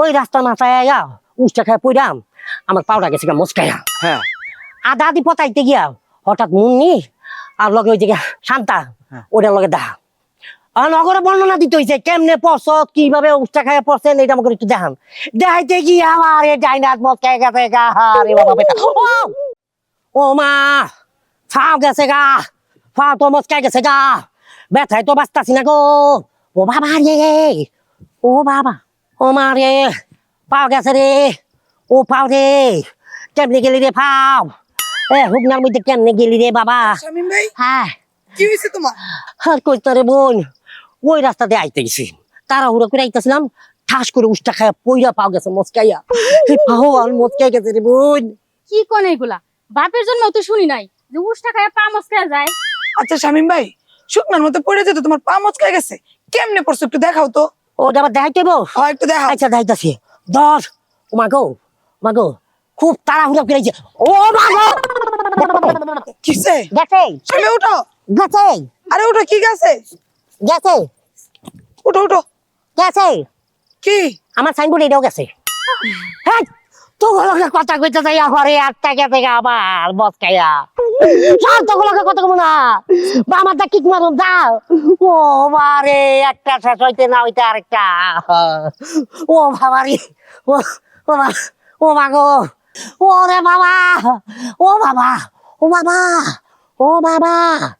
ওই রাস্তার মাথায় আয়া উষ্টা খায় পইরাম আমার পাউডা গেছে গা মস্কায়া হ্যাঁ। আধা আধি পতাইতে গিয়া হঠাৎ মুন্নি আর লগে ওই যে শান্তা হ্যাঁ। ওটার লগে দা আর নগরে বর্ণনা দিতে হইছে কেমনে পড়ছ কীভাবে উষ্টা খায় পড়ছেন এটা আমাকে একটু দেখান। দেখাইতে গিয়ে আমার এ ডাইনাত মস্কায় গেছে গা রে বাবা বেটা। ও মা ফাও গেছে গা ফাও তো মস্কায় গেছে গা। ব্যথায় তো বাঁচতাছি না গো। ও বাবা রে ও বাবা। ও মা রে পাও গেছে রে। ও পাও রে কেমনে গেলি রে পাও? এ হুকনার মধ্যে কেমনে গেলি রে বাবা? শামিম ভাই হ্যাঁ। কি হয়েছে তোমার? আর কইতে রে বোন ওই রাস্তা দিয়ে আইতে গেছি। তাড়াহুড়ো করে আইতেছিলাম ঠাস করে উষ্টা খায়া পইরা পাও গেছে মস্কাইয়া। এই পাও আর মস্কাই গেছে রে বোন। কি কোন এগুলা? বাপের জন্য তো শুনি নাই যে উষ্টা খায় পা মস্কা যায়। আচ্ছা শামিম ভাই শুকনার মতো পড়ে যেত তোমার পা মচকায় গেছে। কেমনে পড়ছো একটু দেখাও তো। ও আবার দেখাইতে একটু দেখাও। আচ্ছা দেখাইতেছি। দশ ও মা গো মা গো খুব তাড়াহুড়ো ও মা গো! কিসে? গেছে। শামি উঠো। গেছে। আরে উঠো কি গেছে? গেছে। উঠো উঠো। গেছে। কি? আমার সাইনবোর্ড এটাও গেছে। হ্যাঁ তোগুলোকে কথা কইতে যাই ঘরে আটটা গেছে আবার বস খাইয়া তোগুলোকে কথা কমু না। বামারটা কিক মারুন যাও। ও বারে একটা শেষ হইতে না হইতে আরেকটা। ও বাবারি ও ও মা ও মা গো। ও রে বাবা ও বাবা ও বাবা ও বাবা।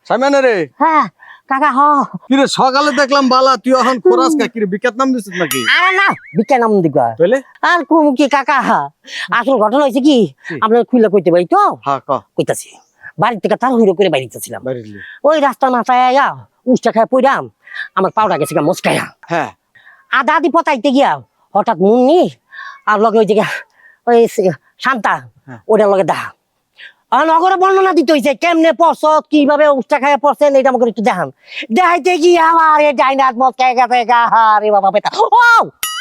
সামিয়ানা রে। হ্যাঁ কাকা হ। কিরে সকালে দেখলাম বালা তুই এখন খোরাস কা কিরে বিকাত নাম দিছিস নাকি? আরে না বিজ্ঞান নাম দিবা। তাইলে? আর কোন কি কাকা? আসল ঘটনা হয়েছে কি? আপনার খুলে কইতে পারি তো? হ্যাঁ কইতাছি। বাড়ি থেকে তার হুড়ো করে বাড়িতেছিলাম ওই রাস্তা মাথায় আয়া উষ্টা খায় পইরাম আমার পাউডা গেছে গা মস্কায়া হ্যাঁ। আধা আধি পতাইতে গিয়া হঠাৎ মুন্নি আর লগে ওই গিয়া ওই শান্তা হ্যাঁ। ওটার লগে দা আর নগরে বর্ণনা দিতে হইছে কেমনে পড়ছ কীভাবে উষ্টা খায় পড়ছেন এটা আমাকে একটু দেখান। দেখাইতে গিয়ে আমার ডাইনাত মস্কায় গেছে গা রে বাবা বেটা ও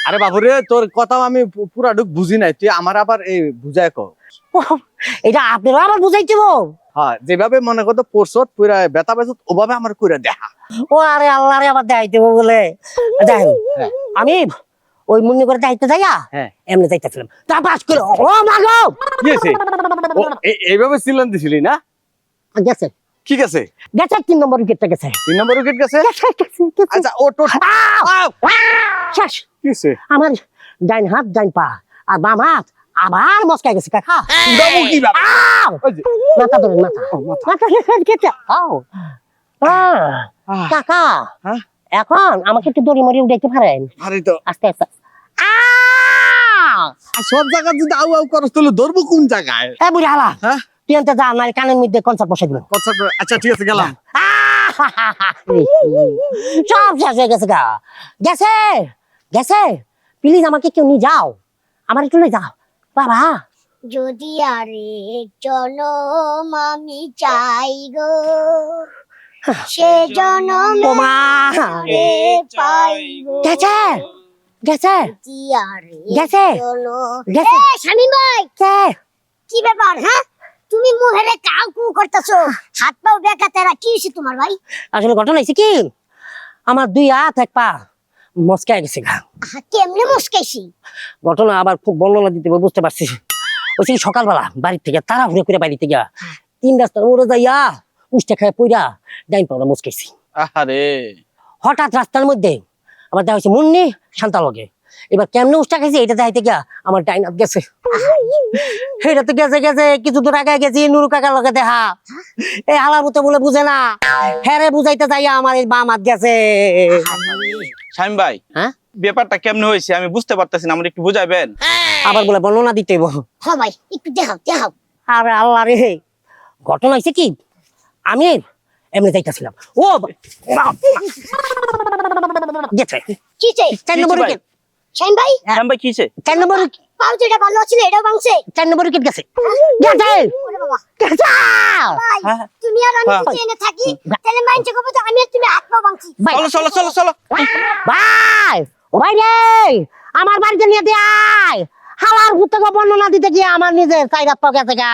আরে বাবু রে তোর কথা আমি পুরা ঢুক বুঝি নাই। তুই আমার আবার এই বুঝায় ক এটা আপনারা আবার বুঝাইতে বো হ্যাঁ যেভাবে মনে করতো পরশত পুরা বেতা বেসত ওভাবে আমার কইরা দেখা ও আরে আল্লাহ রে আবার দেখাইতে হবে বলে। দেখেন হ্যাঁ। আমি ওই মুন্নি করে দায়িত্ব যাইয়া হ্যাঁ। এমনি যাইতেছিলাম। তা পাস করে ও মাগো! এইভাবে সিলান দিছিলি না? গেছে। ঠিক আছে গেছে তিন নম্বর উইকেটটা গেছে। তিন নম্বর উইকেট গেছে? গেছে, গেছে, গেছে। আচ্ছা ও তো আউ! আউ! শেষ। কি আছে আমার ডাইন হাত ডাইন পা আর বাম হাত আবার মস্কাই গেছে কাকা। বাবু কি বাবু? মাথা ধরেন মাথা। মাথা। গেছে গেছে! আহ, আহ, কাকা হ্যাঁ? এখন আমাকে একটু দড়ি মরি উঠাইতে পারেন? আরে তো। আস্তে আস্তে! আর সব জায়গা যদি আউ আউ করস তাহলে ধরবো কোন জায়গায়? এ বুড়ি হালা। হ্যাঁ? তুই যা নাহলে কানের মধ্যে কনসার্ট বসে দিবেন। আচ্ছা আচ্ছা ঠিক আছে গেলাম। সব শেষ হয়ে গেছে গা। গেছে? গেছে? প্লিজ আমাকে কেউ নিয়ে যাও। আমার একটু নিয়ে যাও। বাবা। যদি আরে জনম আমি চাই গো সে জনম তোমা। রে পাই গো। গেছে? গেছে? গেছে? গেছে? এ ভাই! কে? কি ব্যাপার হ্যাঁ? তুমি মুহেরে কাউ কু করতেছো? হাত পাও বেকা তেরা কি হইছে তোমার ভাই? আসলে ঘটনা হয়েছে কি? আমার দুই হাত এক পা মস্কায় গেছে গা। কেমনে মুসকাইছি? ঘটনা আবার খুব বর্ণনা দিতে হবে, বুঝতে পারছি ওই সকালবেলা বাড়ির থেকে তারা ঘুরে করে বাড়িতে গিয়া তিন রাস্তার মোড়ে যাইয়া উষ্টা খায় পইরা ডাইন পাওয়া মুসকাইছি। আরে হঠাৎ রাস্তার মধ্যে আমার দেখা হচ্ছে মুন্নি শান্তা লগে এবার কেমনে উষ্টা খাইছে এটা দেখাইতে গিয়া আমার ডাইন হাত গেছে। এটা তো গেছে গেছে কিছু দূর আগে গেছি নুরু কাকার লগে দেখা। এই হালার মতো বলে বুঝে না। হ্যারে বুঝাইতে যাইয়া আমার এই বাম হাত গেছে। শামিম ভাই হ্যাঁ? ব্যাপারটা কেমনে হয়েছে আমি বুঝতে পারতেছি না আমার একটু বুঝাইবেন? আবার বলে বর্ণনা দিতে হইব হ ভাই একটু দেখাও দেখাও। আরে আল্লাহ রে ঘটনা হয়েছে কি? আমি এমনি যাইতেছিলাম। ও গেছে কি চাই? চার নম্বর ভাই? উইকেট শামিম ভাই কিছে চার নম্বর যেটা ভালো ছিল এটাও ভাঙছে। চার নম্বর উইকেট গেছে। হ্যাঁ। তুমি আর আমি হ্যাঁ। এনে থাকি তাহলে মাইন্ডে কবে তো আমি আর তুমি হাত পা ভাঙছি। ভাই। চলো চলো চলো চলো। ভাই! ও ভাই রে! আমার বাড়িতে নিয়ে দিয়ে আয়! হালার ভূতকে বর্ণনা দিতে গিয়ে আমার নিজের চাই রাত গেছে গা